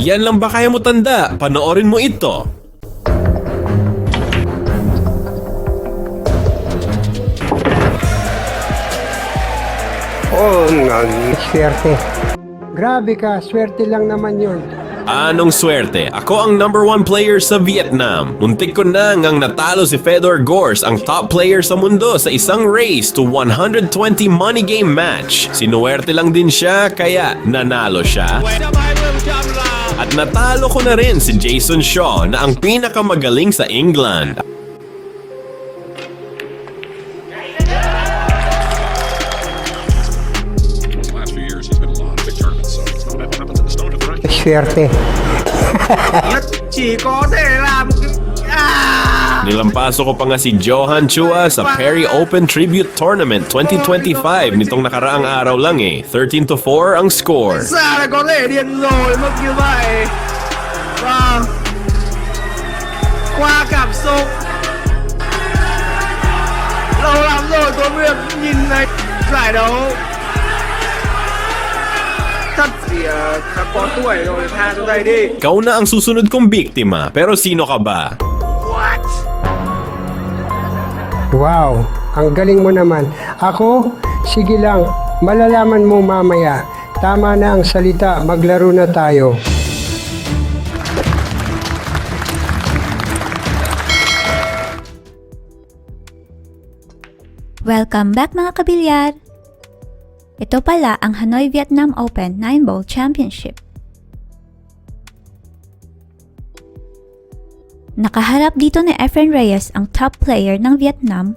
Yan lang ba kaya mo tanda? Panoorin mo ito. Oh, nan. Swerte. Grabe ka, swerte lang naman yun. Anong swerte? Ako ang number one player sa Vietnam. Muntik ko na ngang natalo si Fedor Gors, ang top player sa mundo sa isang race to 120 money game match. Sinuwerte lang din siya, kaya nanalo siya. At natalo ko na rin si Jason Shaw na ang pinakamagaling sa England. the last few years, he's been in a lot of big tournaments, so it's not what happens at the start of the rank. Swerte. thể làm à Nilampaso ko pa nga si Johan Chua sa Perry Open Tribute Tournament 2025 nitong nakaraang araw lang eh. 13 to 4 ang score. mức như vậy vâng qua cảm xúc lâu lắm rồi có việc nhìn thấy giải đấu thật thì đã có tuổi rồi tha cho đây đi Ikaw na ang susunod kong biktima, pero sino ka ba? Wow, ang galing mo naman. Ako, sige lang, malalaman mo mamaya. Tama na ang salita, maglaro na tayo. Welcome back mga kabilyar! Ito pala ang Hanoi Vietnam Open 9-Ball Championship. Nakaharap dito ni Efren Reyes ang top player ng Vietnam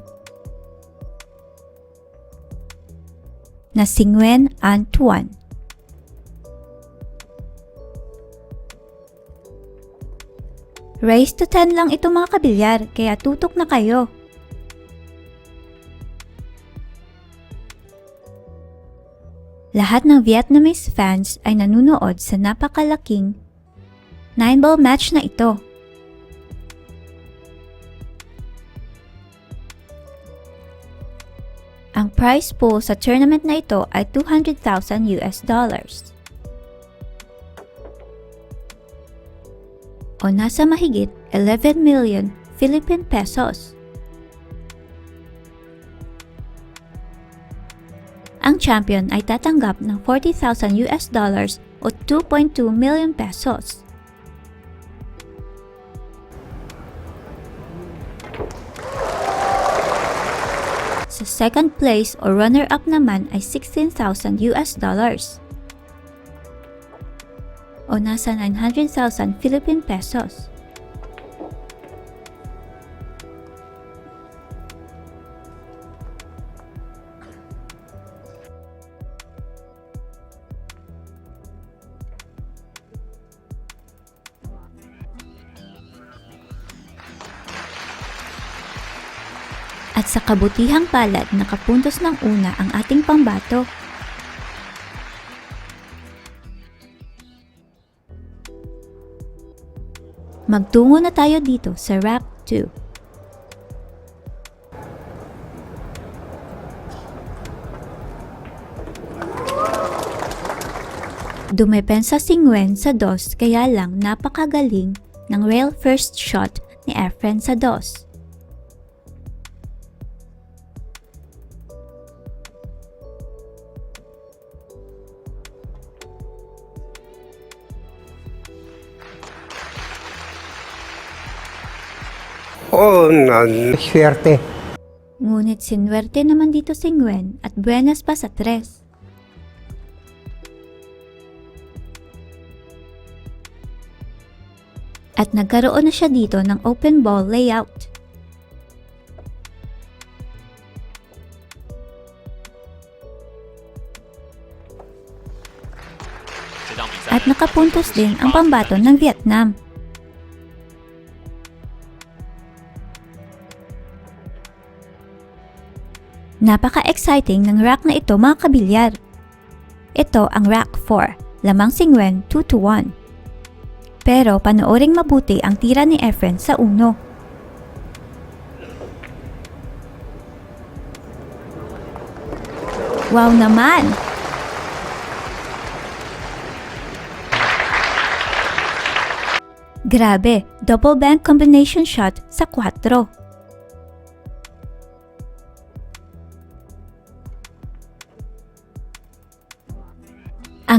na si Nguyen An Tuan. Race to 10 lang ito mga kabilyar, kaya tutok na kayo. Lahat ng Vietnamese fans ay nanunood sa napakalaking 9-ball match na ito. Ang prize pool sa tournament na ito ay 200,000 US dollars. O nasa mahigit 11 million Philippine pesos. ang champion ay tatanggap ng 40,000 US dollars o 2.2 million pesos. Sa second place o runner-up naman ay 16,000 US dollars o nasa 900,000 Philippine pesos. Sa kabutihang palad, nakapuntos ng una ang ating pambato. Magtungo na tayo dito sa Rack 2. Dumepensa si Nguyen sa dos kaya lang napakagaling ng rail first shot ni Efren sa dos. Oh, nan. Swerte. Ngunit sinwerte naman dito si Nguyen at buenas pa sa tres. At nagkaroon na siya dito ng open ball layout. At nakapuntos din ang pambato ng Vietnam. Napaka-exciting ng rack na ito mga kabilyar. Ito ang rack 4, lamang singwen 2 to 1. Pero panooring mabuti ang tira ni Efren sa uno. Wow naman! Grabe, double bank combination shot sa 4.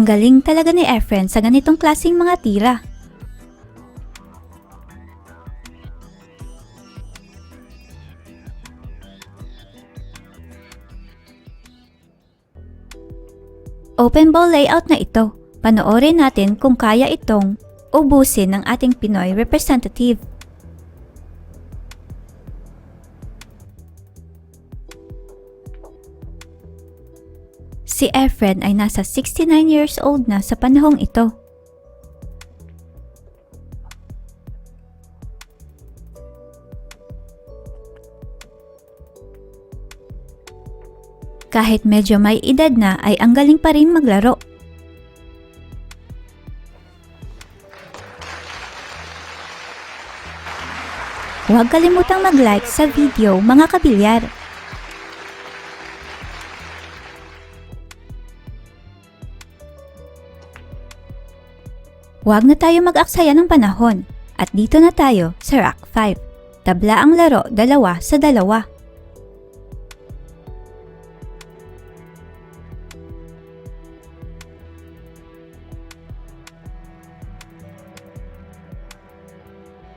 Ang galing talaga ni Efren sa ganitong klaseng mga tira. Open ball layout na ito. Panoorin natin kung kaya itong ubusin ng ating Pinoy representative. Si Efren ay nasa 69 years old na sa panahong ito. Kahit medyo may edad na ay ang galing pa rin maglaro. Huwag kalimutang mag-like sa video mga kabilyar. Huwag na tayo mag-aksaya ng panahon at dito na tayo sa Rack 5. Tabla ang laro dalawa sa dalawa.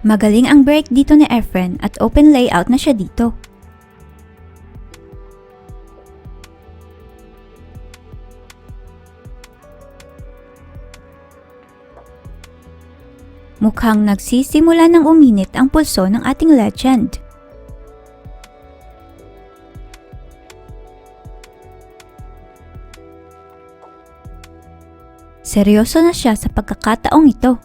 Magaling ang break dito ni Efren at open layout na siya dito. Mukhang nagsisimula ng uminit ang pulso ng ating legend. Seryoso na siya sa pagkakataong ito.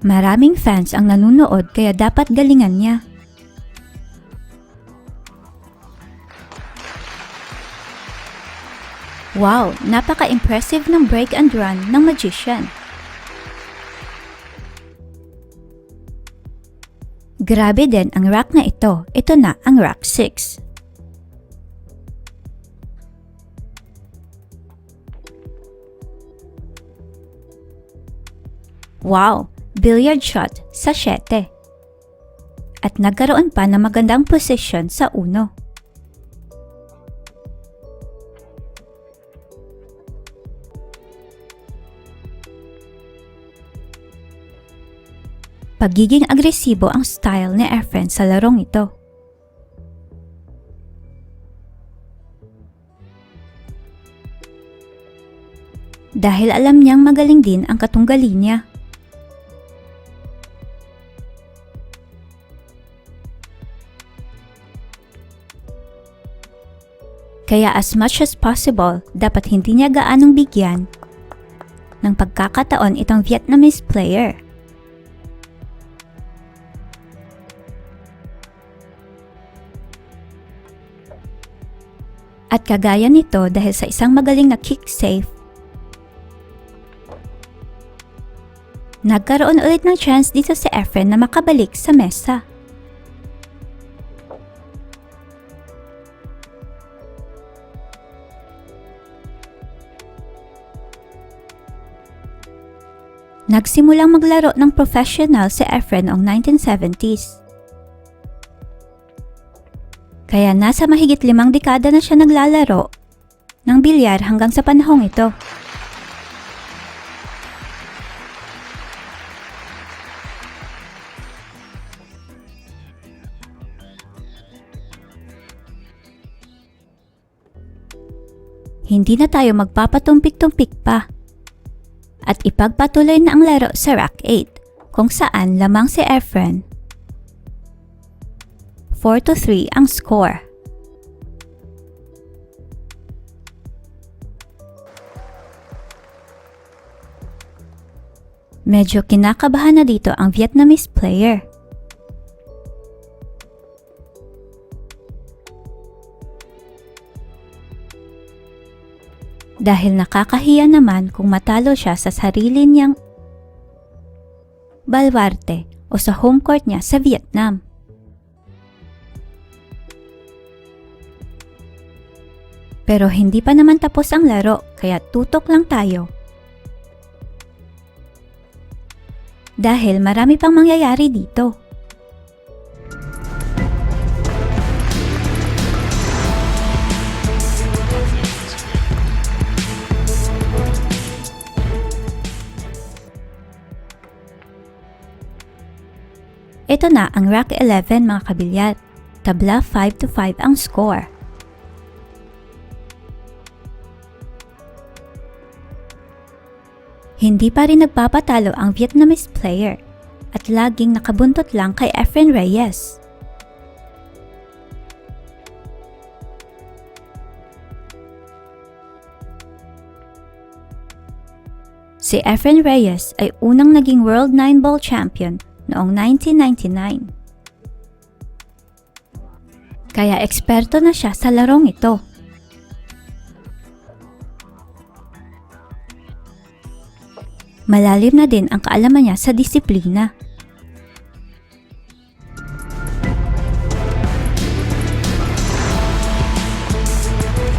Maraming fans ang nanunood kaya dapat galingan niya. Wow, napaka-impressive ng break and run ng magician. Grabe din ang rack na ito. Ito na ang rack 6. Wow, billiard shot sa 7. At nagkaroon pa ng magandang position sa uno. Pagiging agresibo ang style ni Efren sa larong ito. Dahil alam niyang magaling din ang katunggali niya. Kaya as much as possible, dapat hindi niya gaanong bigyan ng pagkakataon itong Vietnamese player. At kagaya nito dahil sa isang magaling na kick save, nagkaroon ulit ng chance dito si Efren na makabalik sa mesa. Nagsimulang maglaro ng professional si Efren noong 1970s. Kaya nasa mahigit limang dekada na siya naglalaro ng bilyar hanggang sa panahong ito. Hindi na tayo magpapatumpik-tumpik pa. At ipagpatuloy na ang laro sa Rack 8 kung saan lamang si Efren 4 to 3 ang score. Medyo kinakabahan na dito ang Vietnamese player. Dahil nakakahiya naman kung matalo siya sa sarili niyang balwarte o sa home court niya sa Vietnam. Pero hindi pa naman tapos ang laro kaya tutok lang tayo. Dahil marami pang mangyayari dito. Ito na ang Rack 11 mga kabilyat. Tabla 5 to 5 ang score. Hindi pa rin nagpapatalo ang Vietnamese player at laging nakabuntot lang kay Efren Reyes. Si Efren Reyes ay unang naging World 9 Ball Champion noong 1999. Kaya eksperto na siya sa larong ito. Malalim na din ang kaalaman niya sa disiplina.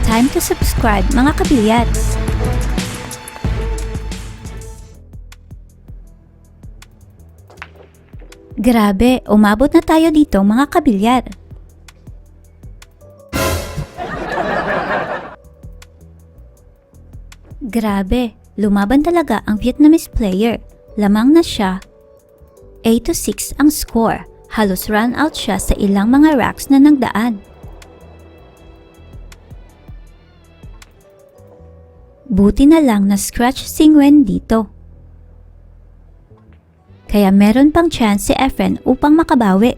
Time to subscribe mga kabilyat! Grabe, umabot na tayo dito mga kabilyar. Grabe, lumaban talaga ang Vietnamese player. Lamang na siya. 8 to 6 ang score. Halos run out siya sa ilang mga racks na nagdaan. Buti na lang na scratch si Nguyen dito. Kaya meron pang chance si Efren upang makabawi.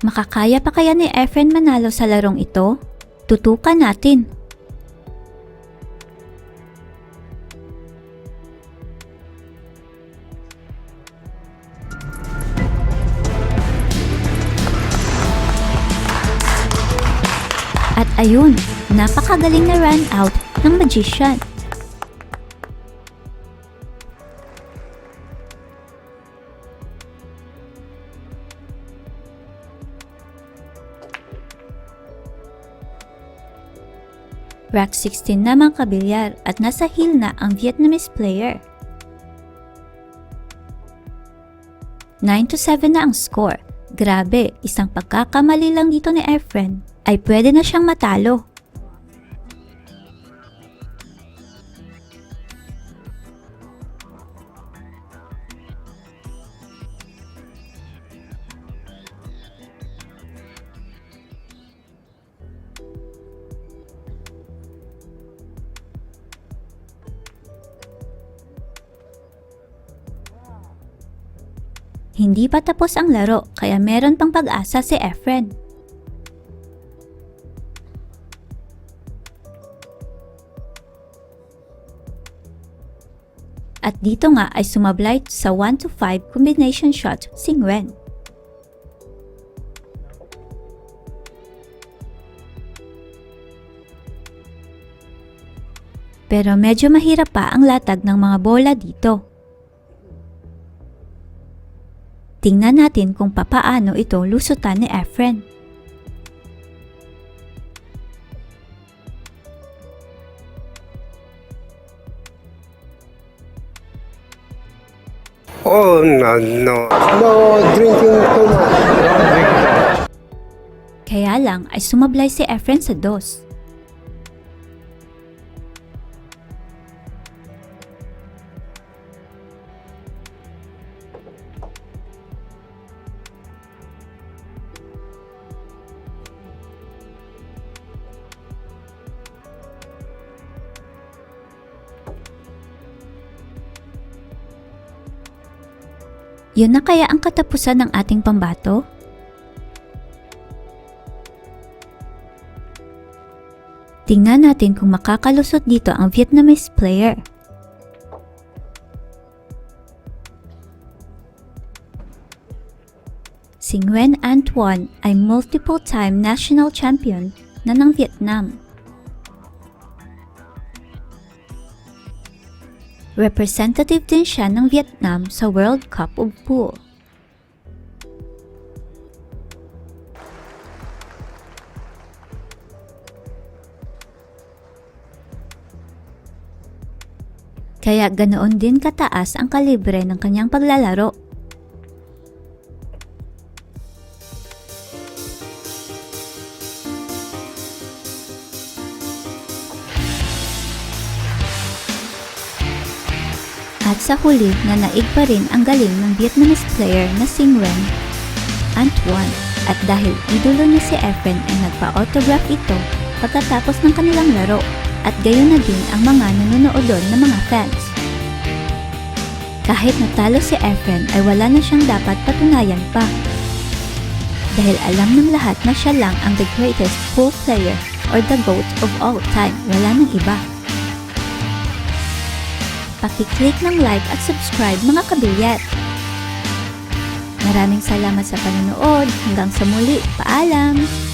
Makakaya pa kaya ni Efren manalo sa larong ito? Tutukan natin. At ayun, napakagaling na run out ng magician. Rack 16 naman kabilyar at nasa heel na ang Vietnamese player. 9 to 7 na ang score. Grabe, isang pagkakamali lang dito ni Efren ay pwede na siyang matalo. Hindi pa tapos ang laro kaya meron pang pag-asa si Efren. At dito nga ay sumablay sa 1 to 5 combination shot si Nguyen. Pero medyo mahirap pa ang latag ng mga bola dito. Tingnan natin kung papaano ito lusutan ni Efren. Oh, no, no. No drinking too much. Kaya lang ay sumablay si Efren sa dos. Yun na kaya ang katapusan ng ating pambato? Tingnan natin kung makakalusot dito ang Vietnamese player. Si Nguyen Antoine ay multiple-time national champion na ng Vietnam. Representative din siya ng Vietnam sa World Cup of Pool. Kaya ganoon din kataas ang kalibre ng kanyang paglalaro. At sa huli na naig pa rin ang galing ng Vietnamese player na si Nguyen Antoine at dahil idolo niya si Efren ay nagpa-autograph ito pagkatapos ng kanilang laro at gayon na din ang mga nanonood doon na mga fans. Kahit natalo si Efren ay wala na siyang dapat patunayan pa. Dahil alam ng lahat na siya lang ang the greatest pool player or the GOAT of all time, wala nang iba. Pakiclick ng like at subscribe mga kabilyat. Maraming salamat sa panonood. Hanggang sa muli. Paalam!